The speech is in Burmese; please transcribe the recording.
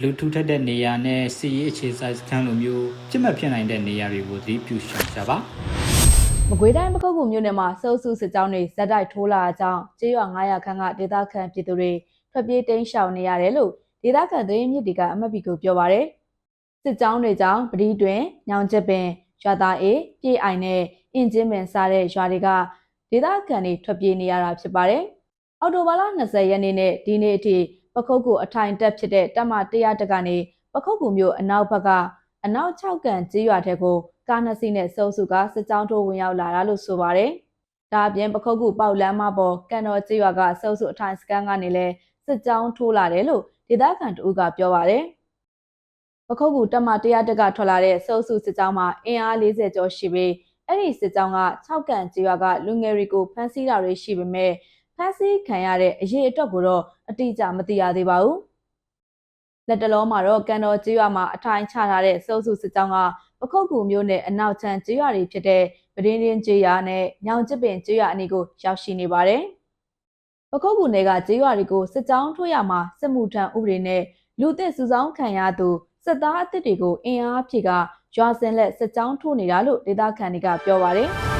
လူထူထပ်တဲ့နေရာနဲ့စီရေးအခြေစိုက်စခန်းလိုမျိုးပြစ်မှတ်ဖြစ်နိုင်တဲ့နေရာတွေကိုသတိပြုရှောင်ကြပါမကွေးတိုင်းပခုတ်ကူမြို့နယ်မှာစုပ်စုစစ်ကြောင်းတွေဇက်တိုက်ထိုးလာကြောင်းကျေးရွာ900ခန့်ကဒေသခံပြည်သူတွေထွက်ပြေးတိမ်းရှောင်နေရတယ်လို့ဒေသခံသတင်းမြစ်တွေကအမတ်ပီကိုပြောပါရယ်စစ်ကြောင်းတွေကြောင့်ပတိတွင်ညောင်ကျက်ပင်ရွာသားအေးပြေးအိုင်နဲ့အင်ဂျင်ပင်စားတဲ့ရွာတွေကဒေသခံတွေထွက်ပြေးနေရတာဖြစ်ပါတယ်အော်တိုဘာလ20ရက်နေ့နဲ့ဒီနေ့အထိ ပခုတ်ကူအထိုင်တက်ဖြစ်တဲ့တပ်မ100တက်ကနေပခုတ်ကူမြို့အနောက်ဘက်ကအနောက်6ကန်ကျေးရွာထဲကိုကားနှစ်စီးနဲ့စုပ်စုကစစ်ကြောင်းထိုးဝင်ရောက်လာတာလို့ဆိုပါတယ်။ဒါအပြင်ပခုတ်ကူပေါက်လမ်းမပေါ်ကန်တော်ကျေးရွာကစုပ်စုအထိုင်စကန်ကနေလဲစစ်ကြောင်းထိုးလာတယ်လို့ဒေသခံတဦးကပြောပါတယ်။ပခုတ်ကူတက်မ100တက်ကထွက်လာတဲ့စုပ်စုစစ်ကြောင်းမှာအင်အား40ကျော်ရှိပြီးအဲ့ဒီစစ်ကြောင်းက6ကန်ကျေးရွာကလူငယ်တွေကိုဖမ်းဆီးတာတွေရှိပေမဲ့ဖ မ်းဆီးခံရတဲ့အရေးအတွက်ကိုတော့အတိအကျမသိရသေးပါဘူး။လက်တလုံးမှာတော့ကန်တော်ကျေးရွာမှာအထိုင်ချထားတဲ့စုပ်စုစစ်ကြောင်းကပခုတ်ကူမျိုးနဲ့အနောက်ချမ်းကျေးရွာတွေဖြစ်တဲ့ပဒင်းရင်းကျေးရွာနဲ့ညောင်ကျစ်ပင်ကျေးရွာအနီးကိုရောက်ရှိနေပါတယ်။ပခုတ်ကူနယ်ကကျေးရွာတွေကိုစစ်ကြောင်းထိုးရမှာစစ်မှုထမ်းဥပဒေနဲ့လူသစ်စုဆောင်းခံရသူစစ်သားအသစ်တွေကိုအင်အားဖြည့်ကရွာစင်လက်စစ်ကြောင်းထိုးနေတာလို့ဒေသခံတွေကပြောပါတယ်။